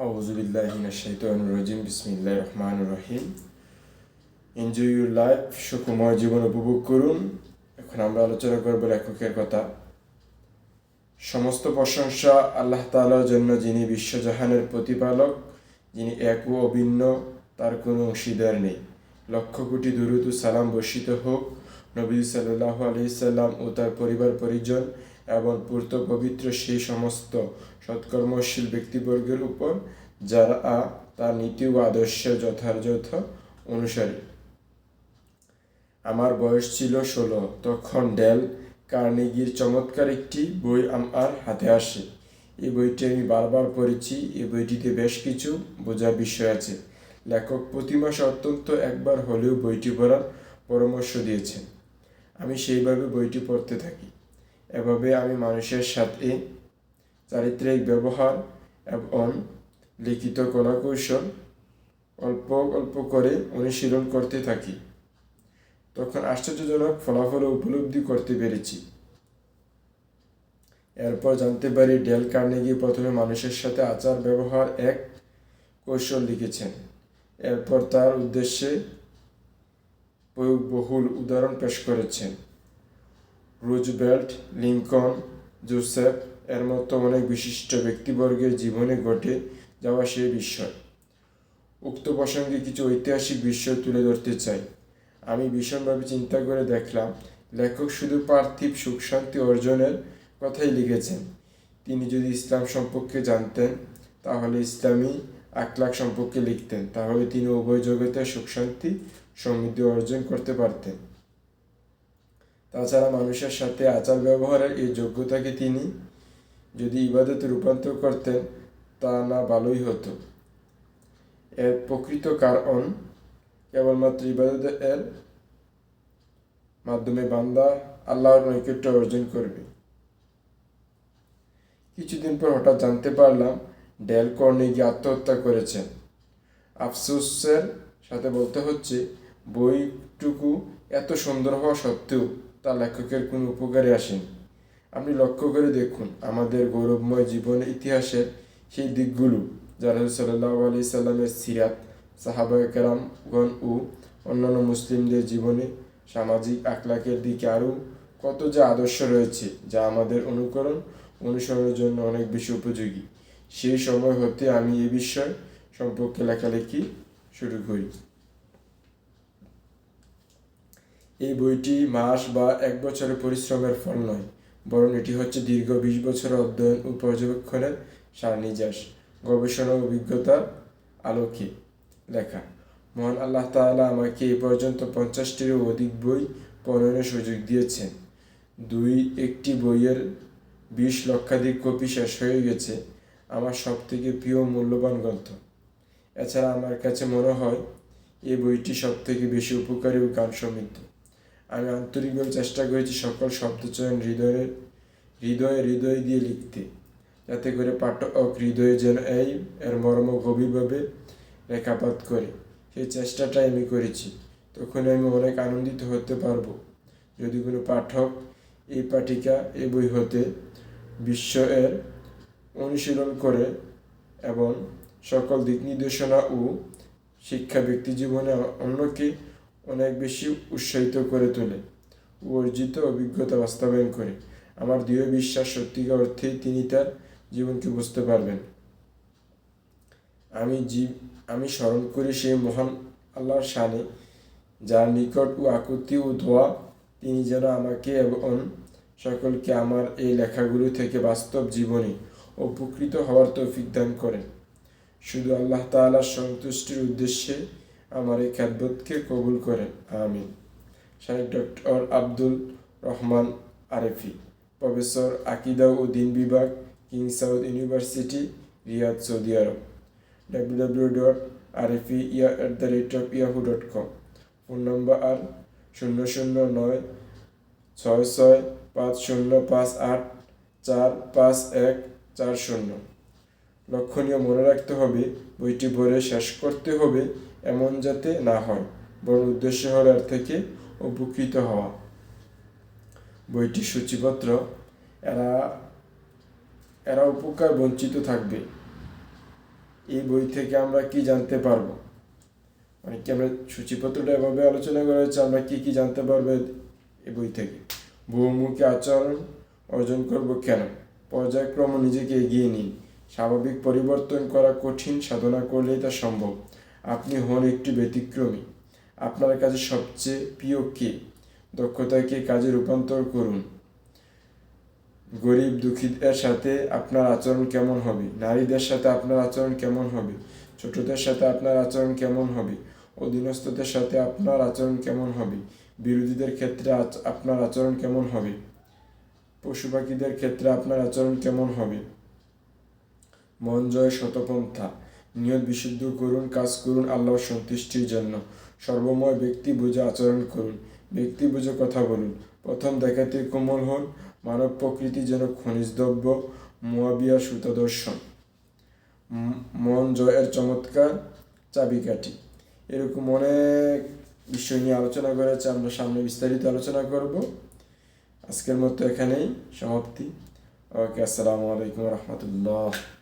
আউজুবিল্লাহিনাশাইতানুর বিসমিল্লাহ রহমান রহিম এনজয় ইউর লাইফ সুখময় জীবন উপভোগ করুন এখন আমরা আলোচনা করব লেখকের কথা সমস্ত প্রশংসা আল্লাহ তালার জন্য যিনি বিশ্বজাহানের প্রতিপালক যিনি এক ও অভিন্ন, তার কোনো অংশীদার নেই। লক্ষ কোটি দুরুদ ও সালাম বর্ষিত হোক। নবী সাল্লাহ আলহিসাল্লাম ও তার পরিবার পরিজন এবং পূর্ত পবিত্র সেই সমস্ত সৎকর্মশীল ব্যক্তিবর্গের উপর, যারা তার নীতি ও আদর্শের যথাযথ অনুসারী। আমার বয়স ছিল ষোলো। তখন ডেল কার্নেগির চমৎকার একটি বই আমার হাতে আসে। এই বইটি আমি বারবার পড়েছি। এই বইটিতে বেশ কিছু বোঝার বিষয় আছে। লেখক প্রতি মাসে অত্যন্ত একবার হলেও বইটি পড়ার পরামর্শ দিয়েছেন। আমি সেইভাবে বইটি পড়তে থাকি। এভাবে আমি মানুষের সাথে চারিত্রিক ব্যবহার এবং লিখিত কলাকৌশল অল্প অল্প করে অনুশীলন করতে থাকি। তখন আশ্চর্যজনক ফলাফল উপলব্ধি করতে পেরেছি। এরপর জানতে পারি ডেল কার্নেগি প্রথমে মানুষের সাথে আচার ব্যবহার এক কৌশল লিখেছেন। এরপর তার উদ্দেশ্যে বহুল উদাহরণ পেশ করেছেন। রুজবেল্ট লিঙ্কন জোসেফ এর মতো অনেক বিশিষ্ট ব্যক্তিবর্গের জীবনে ঘটে যাওয়া সেই বিষয়। উক্ত প্রসঙ্গে কিছু ঐতিহাসিক বিষয় তুলে ধরতে চাই। আমি ভীষণভাবে চিন্তা করে দেখলাম, লেখক শুধু পার্থিব সুখ শান্তি অর্জনের কথাই লিখেছেন। তিনি যদি ইসলাম সম্পর্কে জানতেন, তাহলে ইসলামী আখলাখ সম্পর্কে লিখতেন। তাহলে তিনি উভয় জগতে সুখ শান্তি সমৃদ্ধি অর্জন করতে পারতেন। তাছাড়া মানুষের সাথে আচার ব্যবহারের এই যোগ্যতাকে তিনি যদি ইবাদতে রূপান্তর করতেন, তা না ভালোই হতো। এর প্রকৃত কারণ কেবলমাত্র ইবাদত এর মাধ্যমে বান্দা আল্লাহর নৈকট্য অর্জন করবে। কিছুদিন পর হঠাৎ জানতে পারলাম, ডেল কর্নেগি আত্মহত্যা করেছেন। আফসোসের সাথে বলতে হচ্ছে, বইটুকু এত সুন্দর হওয়া সত্ত্বেও তা লেখকের কোনো উপকারে আসেনি। আপনি লক্ষ্য করে দেখুন, আমাদের গৌরবময় জীবনের ইতিহাসের সেই দিকগুলো, যারা সাল্লাহ আলি সাল্লামের সিরাত সাহাবায়কেরামগণ ও অন্যান্য মুসলিমদের জীবনে সামাজিক আখলাকের দিকে আরও কত যে আদর্শ রয়েছে, যা আমাদের অনুকরণ অনুসরণের জন্য অনেক বেশি উপযোগী। সেই সময় হতে আমি এ বিষয় সম্পর্কে লেখালেখি শুরু করি। এই বইটি মাস বা এক বছরের পরিশ্রমের ফল নয়, বরং এটি হচ্ছে দীর্ঘ বিশ বছরের অধ্যয়ন ও পর্যবেক্ষণের সারনিজাস গবেষণা অভিজ্ঞতার আলোকে লেখা। মহান আল্লাহ তাআলা আমাকে এ পর্যন্ত পঞ্চাশটিরও অধিক বই পড়ানোর সুযোগ দিয়েছেন। দুই, একটি বইয়ের বিশ লক্ষাধিক কপি শেষ হয়ে গেছে, আমার সব থেকে প্রিয় মূল্যবান গ্রন্থ। এছাড়া আমার কাছে মনে হয় এই বইটি সব থেকে বেশি উপকারী ও গান সমৃদ্ধ। আমি আন্তরিকভাবে চেষ্টা করেছি সকল শব্দচয়ন হৃদয়ের হৃদয়ে, হৃদয় দিয়ে লিখতে, যাতে করে পাঠক হৃদয়ে যেন এই এর মর্ম গভীরভাবে রেখাপাত করে। সেই চেষ্টাটাই আমি করেছি। তখন আমি অনেক আনন্দিত হতে পারব। যদি কোনো পাঠক এই পাঠিকা, এই বই হতে বিশ্ব এর অনুশীলন করে এবং সকল দিক নির্দেশনা ও শিক্ষা ব্যক্তি জীবনে অন্যকে অনেক বেশি উৎসাহিত করে তোলে। অর্জিত অভিজ্ঞতা বাস্তবায়ন করে। আমার দৃঢ় বিশ্বাস সত্যিকার অর্থেই তিনি তার জীবনকে বুঝতে পারবেন। আমি জীব, আমি স্মরণ করি সেই মহান আল্লাহর শানে, যার নিকট ও আকুতি ও ধোয়া তিনি যেন আমাকে এবং সকলকে আমার এই লেখাগুলো থেকে বাস্তব জীবনে উপকৃত হওয়ার তৌফিক দান করেন। শুধু আল্লাহ তালার সন্তুষ্টির উদ্দেশ্যে আমার এই খ্যাতবোধকে কবুল করেন। আমিন। শাহেক doctor Abdul Rahman Arefi, professor আকিদা ও দিন বিভাগ, King south University, Riyadh, Saudi Arab. W W dot arefi ya at the rate of Yahoo dot com phone number আর শূন্য শূন্য নয়, ছয় ছয় পাঁচ শূন্য পাঁচ আট চার পাঁচ এক চার শূন্য। লক্ষণীয় মনে রাখতে হবে, বইটি পড়ে শেষ করতে হবে এমন যাতে না হয় বড় উদ্দেশ্য হল এর থেকে উপকৃত হওয়া। বইটি সূচিপত্র, এরা এরা উপকার বঞ্চিত থাকবে। এই বই থেকে আমরা কি জানতে পারব? মানে কি আমরা সূচিপত্রটা এভাবে আলোচনা করা হচ্ছে আমরা কি কি জানতে পারব এই বই থেকে? বহুমুখী আচরণ অর্জন করব কেন? পর্যায়ক্রম নিজেকে এগিয়ে নিন স্বাভাবিক পরিবর্তন করা কঠিন সাধনা করলেই তা সম্ভব। আপনি হন একটি ব্যতিক্রমী। আপনার কাছে সবচেয়ে প্রিয় কে? দক্ষতাকে কাজে রূপান্তর করুন। গরিব দুঃখীদের সাথে আপনার আচরণ কেমন হবে? নারীদের সাথে আপনার আচরণ কেমন হবে? ছোটদের সাথে আপনার আচরণ কেমন হবে? অধীনস্থদের সাথে আপনার আচরণ কেমন হবে? বিরোধীদের ক্ষেত্রে আপনার আচরণ কেমন হবে? পশু পাখিদের ক্ষেত্রে আপনার আচরণ কেমন হবে? মন জয় শতপন্থা। নিয়ত বিশুদ্ধ করুন, কাজ করুন, আল্লাহর সন্তুষ্টির জন্য। সর্বময় ব্যক্তি বুঝে আচরণ করুন, ব্যক্তি বুঝে কথা বলুন। প্রথম দেখাতে কোমল হন, মানব প্রকৃতি যেন খনিজ দ্রব্য মোয়াবিয়া সুতাদর্শন। মন জয়ের চমৎকার চাবিকাঠি। এরকম অনেক বিষয় নিয়ে আলোচনা করেছে, আমরা সামনে বিস্তারিত আলোচনা করব। আজকের মতো এখানেই সমাপ্তি। ওকে, আসসালামু আলাইকুম রহমতুল্লাহ।